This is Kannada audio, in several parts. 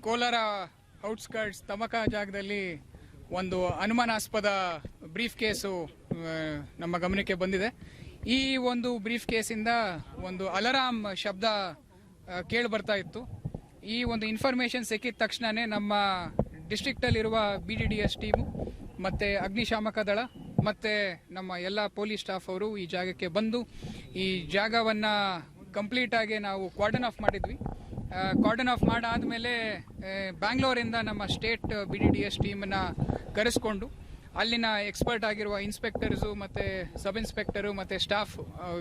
ಕೋಲಾರ ಔಟ್ಸ್ಕರ್ಟ್ಸ್ ತಮಕ ಜಾಗದಲ್ಲಿ ಒಂದು ಅನುಮಾನಾಸ್ಪದ ಬ್ರೀಫ್ ಕೇಸು ನಮ್ಮ ಗಮನಕ್ಕೆ ಬಂದಿದೆ. ಈ ಒಂದು ಬ್ರೀಫ್ ಕೇಸಿಂದ ಒಂದು ಅಲರಾಮ್ ಶಬ್ದ ಕೇಳಿ ಬರ್ತಾ ಇತ್ತು. ಈ ಒಂದು ಇನ್ಫಾರ್ಮೇಷನ್ ಸಿಕ್ಕಿದ ತಕ್ಷಣವೇ ನಮ್ಮ ಡಿಸ್ಟ್ರಿಕ್ಟಲ್ಲಿರುವ B D D S team ಮತ್ತು ಅಗ್ನಿಶಾಮಕ ದಳ, ಮತ್ತು ನಮ್ಮ ಎಲ್ಲ ಪೊಲೀಸ್ ಸ್ಟಾಫ್ ಅವರು ಈ ಜಾಗಕ್ಕೆ ಬಂದು ಈ ಜಾಗವನ್ನು ಕಂಪ್ಲೀಟಾಗಿ ನಾವು ಕ್ವಾರ್ಡನ್ ಆಫ್ ಮಾಡಿದ್ವಿ. ಕಾರ್ಡನ್ ಆಫ್ ಮಾಡಾದ್ಮೇಲೆ ಬ್ಯಾಂಗ್ಳೂರಿಂದ ನಮ್ಮ state B D D S ಟೀಮನ್ನು ಕರೆಸ್ಕೊಂಡು, ಅಲ್ಲಿನ ಎಕ್ಸ್ಪರ್ಟ್ ಆಗಿರುವ ಇನ್ಸ್ಪೆಕ್ಟರ್ಸು ಮತ್ತು ಸಬ್ ಇನ್ಸ್ಪೆಕ್ಟರು ಮತ್ತು ಸ್ಟಾಫ್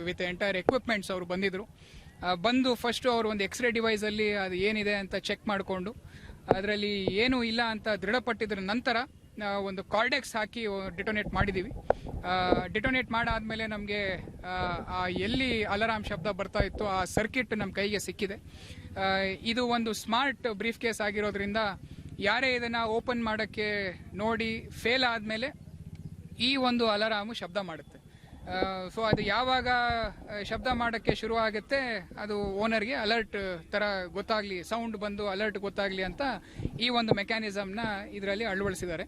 ವಿತ್ ಎಂಟೈರ್ ಎಕ್ವಿಪ್ಮೆಂಟ್ಸ್ ಅವರು ಬಂದಿದ್ದರು ಬಂದು ಫಸ್ಟು ಅವರು ಒಂದು ಎಕ್ಸ್ರೇ ಡಿವೈಸಲ್ಲಿ ಅದು ಏನಿದೆ ಅಂತ ಚೆಕ್ ಮಾಡಿಕೊಂಡು, ಅದರಲ್ಲಿ ಏನೂ ಇಲ್ಲ ಅಂತ ದೃಢಪಟ್ಟಿದ್ರ ನಂತರ ಒಂದು ಕಾರ್ಡೆಕ್ಸ್ ಹಾಕಿ ಡಿಟೊನೇಟ್ ಮಾಡಿದ್ದೀವಿ ಡಿಟೊನೇಟ್ ಮಾಡಾದಮೇಲೆ ನಮಗೆ, ಆ ಎಲ್ಲಿ ಅಲಾರಾಮ್ ಶಬ್ದ ಬರ್ತಾ ಇತ್ತು ಆ ಸರ್ಕಿಟ್ ನಮ್ಮ ಕೈಗೆ ಸಿಕ್ಕಿದೆ. ಇದು ಒಂದು ಸ್ಮಾರ್ಟ್ ಬ್ರೀಫ್ ಕೇಸ್ ಆಗಿರೋದ್ರಿಂದ ಯಾರೇ ಇದನ್ನು ಓಪನ್ ಮಾಡೋಕ್ಕೆ ನೋಡಿ, ಫೇಲ್ ಆದಮೇಲೆ ಈ ಒಂದು ಅಲಾರಾಮು ಶಬ್ದ ಮಾಡುತ್ತೆ. ಸೊ ಅದು ಯಾವಾಗ ಶಬ್ದ ಮಾಡೋಕ್ಕೆ ಶುರು ಆಗುತ್ತೆ ಅದು ಓನರ್ಗೆ ಅಲರ್ಟ್ ಥರ ಗೊತ್ತಾಗಲಿ ಸೌಂಡ್ ಬಂದು ಅಲರ್ಟ್ ಗೊತ್ತಾಗಲಿ ಅಂತ ಈ ಒಂದು ಮೆಕ್ಯಾನಿಸಮ್ನ ಇದರಲ್ಲಿ ಅಳವಡಿಸಿದ್ದಾರೆ.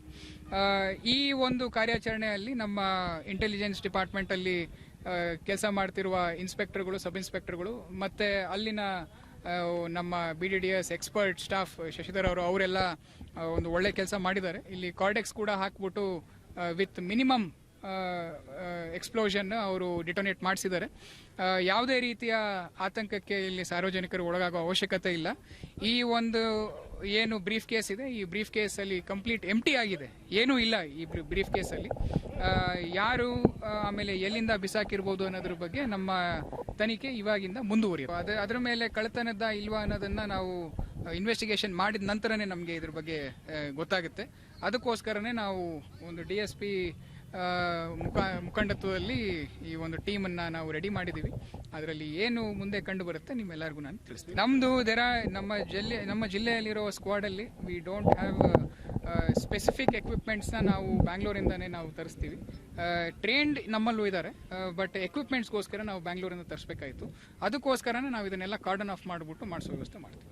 ಈ ಒಂದು ಕಾರ್ಯಾಚರಣೆಯಲ್ಲಿ ನಮ್ಮ ಇಂಟೆಲಿಜೆನ್ಸ್ ಡಿಪಾರ್ಟ್ಮೆಂಟಲ್ಲಿ ಕೆಲಸ ಮಾಡ್ತಿರುವ ಇನ್ಸ್ಪೆಕ್ಟರ್ಗಳು ಸಬ್ ಇನ್ಸ್ಪೆಕ್ಟರ್ಗಳು ಮತ್ತು ಅಲ್ಲಿನ ನಮ್ಮ B D D S expert staff Shashidhar ಅವರು, ಅವರೆಲ್ಲ ಒಂದು ಒಳ್ಳೆ ಕೆಲಸ ಮಾಡಿದ್ದಾರೆ. ಇಲ್ಲಿ ಕಾರ್ಡೆಕ್ಸ್ ಕೂಡ ಹಾಕ್ಬಿಟ್ಟು ವಿತ್ ಮಿನಿಮಮ್ ಎಕ್ಸ್ಪ್ಲೋಷನ್ ಅವರು ಡಿಟೊನೇಟ್ ಮಾಡಿಸಿದ್ದಾರೆ. ಯಾವುದೇ ರೀತಿಯ ಆತಂಕಕ್ಕೆ ಇಲ್ಲಿ ಸಾರ್ವಜನಿಕರು ಒಳಗಾಗುವ ಅವಶ್ಯಕತೆ ಇಲ್ಲ. ಈ ಒಂದು ಏನು ಬ್ರೀಫ್ ಕೇಸ್ ಇದೆ, ಈ ಬ್ರೀಫ್ ಕೇಸಲ್ಲಿ ಕಂಪ್ಲೀಟ್ ಎಂಟಿ ಆಗಿದೆ. ಏನೂ ಇಲ್ಲ ಈ ಬ್ರೀಫ್ ಕೇಸಲ್ಲಿ ಯಾರು ಆಮೇಲೆ ಎಲ್ಲಿಂದ ಬಿಸಾಕಿರ್ಬೋದು ಅನ್ನೋದ್ರ ಬಗ್ಗೆ ನಮ್ಮ ತನಿಖೆ ಇವಾಗಿಂದ ಮುಂದುವರಿಯುತ್ತೆ. ಅದೇ, ಅದರ ಮೇಲೆ ಕಳ್ಳತನದ ಇಲ್ವಾ ಅನ್ನೋದನ್ನ ನಾವು ಇನ್ವೆಸ್ಟಿಗೇಷನ್ ಮಾಡಿದ ನಂತರನೇ ನಮಗೆ ಇದ್ರ ಬಗ್ಗೆ ಗೊತ್ತಾಗುತ್ತೆ. ಅದಕ್ಕೋಸ್ಕರನೇ ನಾವು ಒಂದು ಡಿ ಎಸ್ ಪಿ ಮುಖ ಮುಖಂಡತ್ವದಲ್ಲಿ ಈ ಒಂದು ಟೀಮನ್ನು ನಾವು ರೆಡಿ ಮಾಡಿದ್ದೀವಿ. ಅದರಲ್ಲಿ ಏನು ಮುಂದೆ ಕಂಡು ಬರುತ್ತೆ ನಿಮ್ಮೆಲ್ಲರಿಗೂ ನಾನು ತಿಳಿಸ್ತೀನಿ. ನಮ್ಮದು ದೆರ ನಮ್ಮ ಜಿಲ್ಲೆ, ನಮ್ಮ ಜಿಲ್ಲೆಯಲ್ಲಿರೋ ಸ್ಕ್ವಾಡಲ್ಲಿ ವಿ ಡೋಂಟ್ ಹ್ಯಾವ್ ಸ್ಪೆಸಿಫಿಕ್ ಎಕ್ವಿಪ್ಮೆಂಟ್ಸ್ನ ನಾವು ಬ್ಯಾಂಗ್ಳೂರಿಂದನೇ ನಾವು ತರಿಸ್ತೀವಿ. ಟ್ರೇನ್ಡ್ ನಮ್ಮಲ್ಲೂ ಇದ್ದಾರೆ ಬಟ್ ಎಕ್ವಿಪ್ಮೆಂಟ್ಸ್ಗೋಸ್ಕರ ನಾವು ಬ್ಯಾಂಗ್ಳೂರಿಂದ ತರಿಸ್ಬೇಕಾಯಿತು. ಅದಕ್ಕೋಸ್ಕರನೇ ನಾವು ಇದನ್ನೆಲ್ಲ ಕಾರ್ಡನ್ ಆಫ್ ಮಾಡಿಬಿಟ್ಟು ಮಾಡಿಸೋ ವ್ಯವಸ್ಥೆ ಮಾಡ್ತೀವಿ.